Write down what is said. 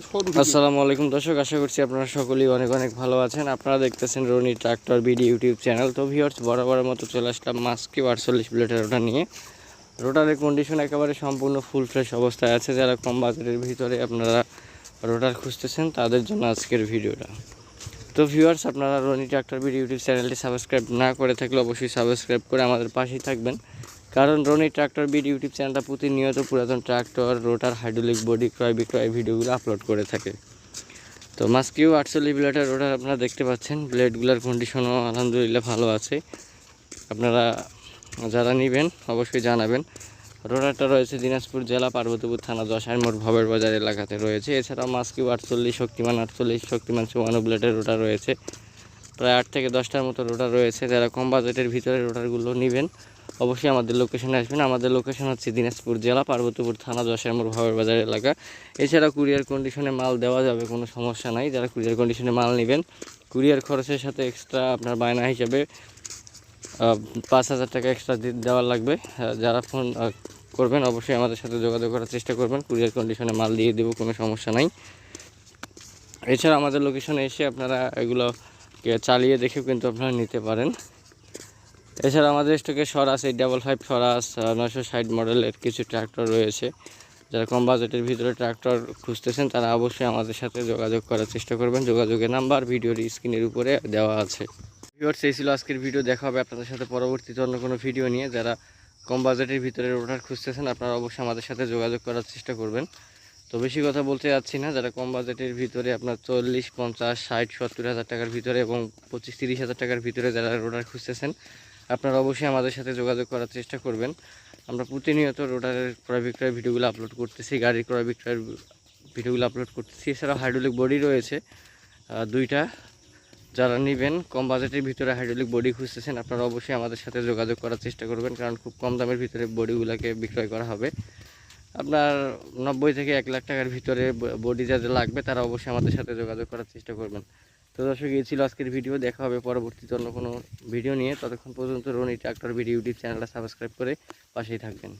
আসসালামু আলাইকুম দর্শক, আশা করছি আপনারা সকলেই অনেক অনেক ভালো আছেন। আপনারা দেখতেছেন Rony tractor BD YouTube channel. তো ভিউয়ার্স, বরাবরের মতো চলে আসলাম মাস্কি আটচল্লিশ প্লেটের ওটা নিয়ে। রোটারের কন্ডিশন একেবারে সম্পূর্ণ ফুল ফ্রেশ অবস্থায় আছে। যারা কম বাজারের ভিতরে আপনারা রোটার খুঁজতেছেন, তাদের জন্য আজকের ভিডিওটা। তো ভিউয়ার্স, আপনারা রনি ট্রাক্টর বিডি ইউটিউব চ্যানেলটি সাবস্ক্রাইব না করে থাকলে অবশ্যই সাবস্ক্রাইব করে আমাদের পাশেই থাকবেন। কারণ রনি ট্রাক্টর বিট ইউটিউব চ্যানেলটা প্রতিনিয়ত পুরাতন ট্রাক্টর, রোটার, হাইড্রোলিক বডি, ক্রয় বিক্রয় ভিডিওগুলো আপলোড করে থাকে। তো মাস্কিউ আটচল্লিশ ব্লেডের রোটার আপনারা দেখতে পাচ্ছেন। ব্লেডগুলোর কন্ডিশনও আলহামদুলিল্লাহ ভালো আছে। আপনারা যারা নেবেন, অবশ্যই জানাবেন। রোটারটা রয়েছে দিনাজপুর জেলা পার্বতীপুর থানা দশাই মোড় ভবের বাজার এলাকাতে রয়েছে। এছাড়াও মাস্কিউ আটচল্লিশ, শক্তিমান আটচল্লিশ, শক্তিমান চুয়ান্ন ব্লেডের রোটার রয়েছে। প্রায় আট থেকে দশটার মতো রোটার রয়েছে। যারা কম বাজেটের ভিতরে রোটারগুলো নেবেন অবশ্যই আমাদের লোকেশনে আসবেন। আমাদের লোকেশন হচ্ছে দিনাজপুর জেলা, পার্বতীপুর থানা দশাইমুর ভাবের বাজার এলাকা। এছাড়া কুরিয়ার কন্ডিশনে মাল দেওয়া যাবে, কোনো সমস্যা নাই। যারা কুরিয়ার কন্ডিশনে মাল নেবেন কুরিয়ার খরচের সাথে এক্সট্রা আপনার বায়না হিসাবে পাঁচ হাজার টাকা এক্সট্রা দেওয়া লাগবে। যারা ফোন করবেন, অবশ্যই আমাদের সাথে যোগাযোগ করার চেষ্টা করবেন। কুরিয়ার কন্ডিশনে মাল দিয়ে দেবো, কোনো সমস্যা নাই। এছাড়া আমাদের লোকেশনে এসে আপনারা এগুলো চালিয়ে দেখেও কিন্তু আপনারা নিতে পারেন। এছাড়া আমাদের স্টকে সরাস এই ডাবল ফাইভ সরাস নয়শো ষাট মডেলের কিছু ট্র্যাক্টর রয়েছে। যারা কম বাজেটের ভিতরে ট্র্যাক্টর খুঁজতেছেন, তারা অবশ্যই আমাদের সাথে যোগাযোগ করার চেষ্টা করবেন। যোগাযোগের নাম্বার ভিডিওর স্ক্রিনের উপরে দেওয়া আছে। ভিউয়ার্স এই ছিল আজকের ভিডিও। দেখা হবে আপনাদের সাথে পরবর্তীতে অন্য কোনো ভিডিও নিয়ে। যারা কম বাজেটের ভিতরে রোটার খুঁজতেছেন, আপনারা অবশ্যই আমাদের সাথে যোগাযোগ করার চেষ্টা করবেন। তো বেশি কথা বলতে যাচ্ছি না। যারা কম বাজেটের ভিতরে আপনার চল্লিশ, পঞ্চাশ, ষাট, সত্তর হাজার টাকার ভিতরে এবং পঁচিশ, তিরিশ হাজার টাকার ভিতরে যারা রোটার খুঁজতেছেন আপনারা অবশ্যই আমাদের সাথে যোগাযোগ করার চেষ্টা করবেন। আমরা প্রতিনিয়ত রোটারের ক্রয় বিক্রয় ভিডিওগুলো আপলোড করতেছি, গাড়ির ক্রয় বিক্রয়ের ভিডিওগুলো আপলোড করতেছি। এছাড়াও হাইড্রোলিক বডি রয়েছে দুইটা। যারা নেবেন, কম বাজেটের ভিতরে হাইড্রোলিক বডি খুঁজতেছেন, আপনারা অবশ্যই আমাদের সাথে যোগাযোগ করার চেষ্টা করবেন, কারণ খুব কম দামের ভিতরে বডিগুলোকে বিক্রয় করা হবে। আপনার নব্বই থেকে এক লাখ টাকার ভিতরে বডি যাদের লাগবে, তারা অবশ্যই আমাদের সাথে যোগাযোগ করার চেষ্টা করবেন। তো দর্শক, এই ছিল আজকের ভিডিও। দেখা হবে পরবর্তীতে অন্য কোনো ভিডিও নিয়ে। ততক্ষণ পর্যন্ত রনি ট্রাক্টর ভিডিও ইউটিউব চ্যানেলটা সাবস্ক্রাইব করে পাশেই থাকবেন।